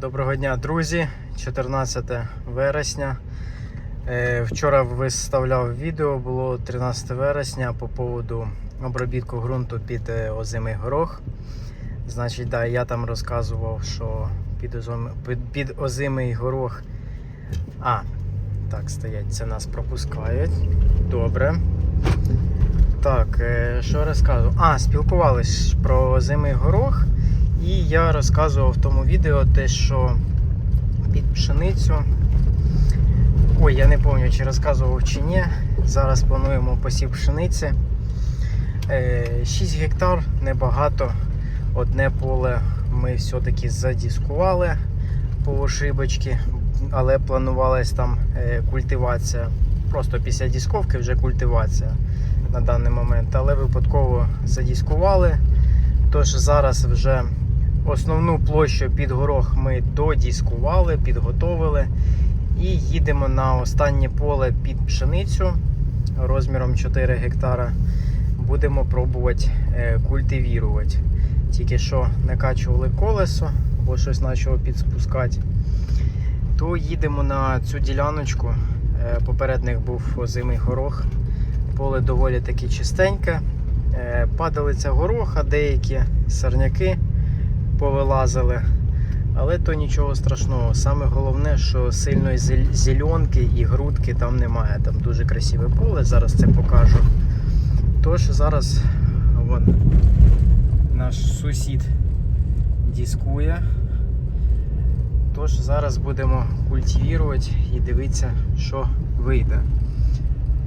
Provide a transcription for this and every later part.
Доброго дня, друзі! 14 вересня. Е, Вчора виставляв відео, було 13 вересня по поводу обробітку ґрунту під е, озимий горох. Значить, да, я там розказував, що під, озим... під, під озимий горох. А, так, стоять, це нас пропускають. Добре. Так, е, що розказував? А, спілкувались про озимий горох. І я розказував в тому відео те, що під пшеницю. Ой, я не пам'ятаю, чи розказував чи ні. Зараз плануємо посів пшениці. Е, 6 гектар небагато. Одне поле ми все-таки задіскували по ошибочки, але планувалась там е, культивація. Просто після дісковки вже культивація на даний момент. Але випадково задіскували. Тож зараз вже основну площу під горох ми додіскували, підготовили. І їдемо на останнє поле під пшеницю розміром 4 гектара. Будемо пробувати е, культивірувати. Тільки що накачували колесо, бо щось почало підспускати. То їдемо на цю діляночку. Е, Попередник був озимий горох. Поле доволі таки чистеньке. Е, Падалиця гороха, деякі сорняки повилазили. Але то нічого страшного. Саме головне, що сильної зеленки і грудки там немає. Там дуже красиве поле, зараз це покажу. Тож зараз вон, наш сусід дискує. Тож зараз будемо культивувати і дивитися, що вийде.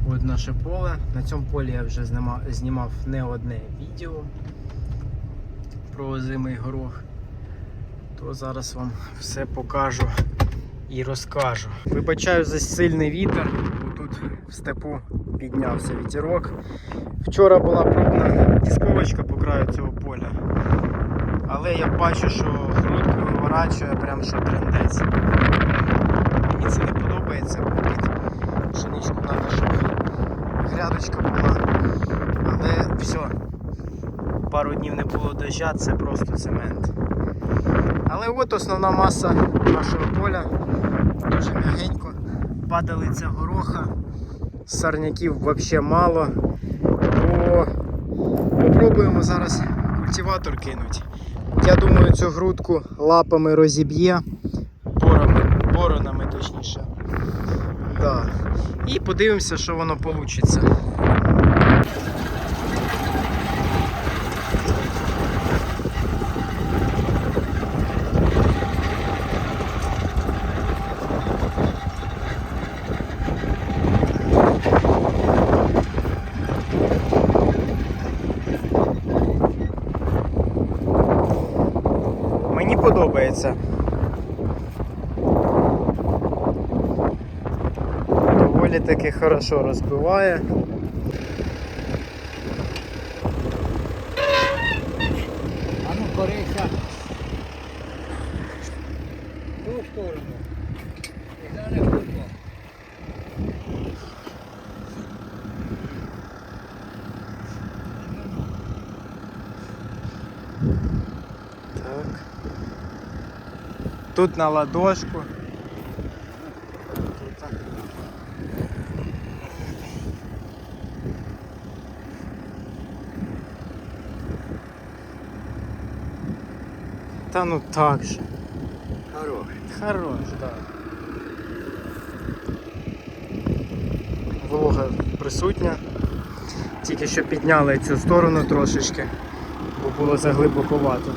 От наше поле. На цьому полі я вже знімав, не одне відео про озимий горох. То зараз вам все покажу і розкажу. Вибачаю за сильний вітер, бо тут в степу піднявся вітерок. Вчора була пробна дисковочка по краю цього поля. Але я бачу, що грудку виворачує прям що трендець. Мені це не подобається, під пшеничку треба, щоб грядочка була. Але все, пару днів не було дождя, це просто цемент. Але от основна маса нашого поля. Дуже м'ягенько. Падалиця гороха. Сорняків взагалі мало. То попробуємо зараз культиватор кинути. Я думаю, цю грудку лапами розіб'є. Борами, боронами точніше. Да. І подивимося, що воно вийде. Мені подобається. Доволі таки хорошо розбиває. А ну корися. В ту сторону. І зараз купа. Так. Тут на ладошку. Та ну так же. Хорош. Хорош, так. Волога присутня. Тільки що підняли цю сторону трошечки, бо було заглибоковато.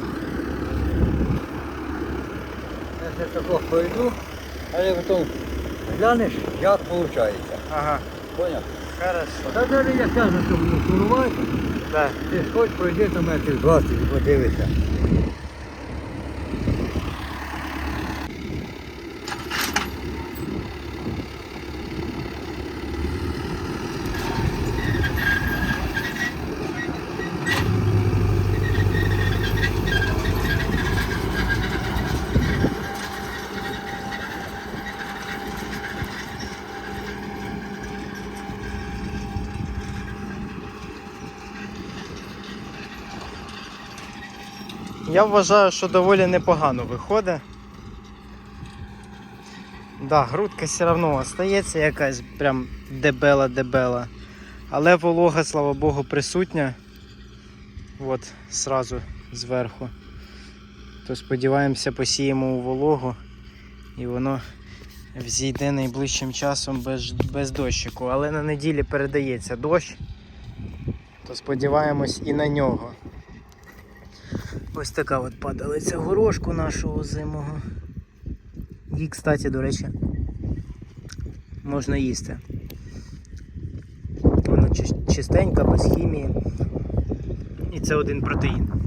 Я ще такого пройду, але потім глянеш, як виходить. Ага, Поняв? хорошо. Та далі я кажу, що буду курувати, Так. ти хоч пройди там метрів 20 і подивися. Я вважаю, що доволі непогано виходить. Да, грудка все одно остається якась прям дебела-дебела. Але волога, слава Богу, присутня. От, сразу зверху. То сподіваємося, посіємо у вологу і воно взійде найближчим часом без, без дощику. Але на неділі передається дощ, то сподіваємось і на нього. Ось така от падалиця горошку нашого зимого. Її, кстати, до речі, можна їсти. Вона чистенька, без хімії. І це один протеїн.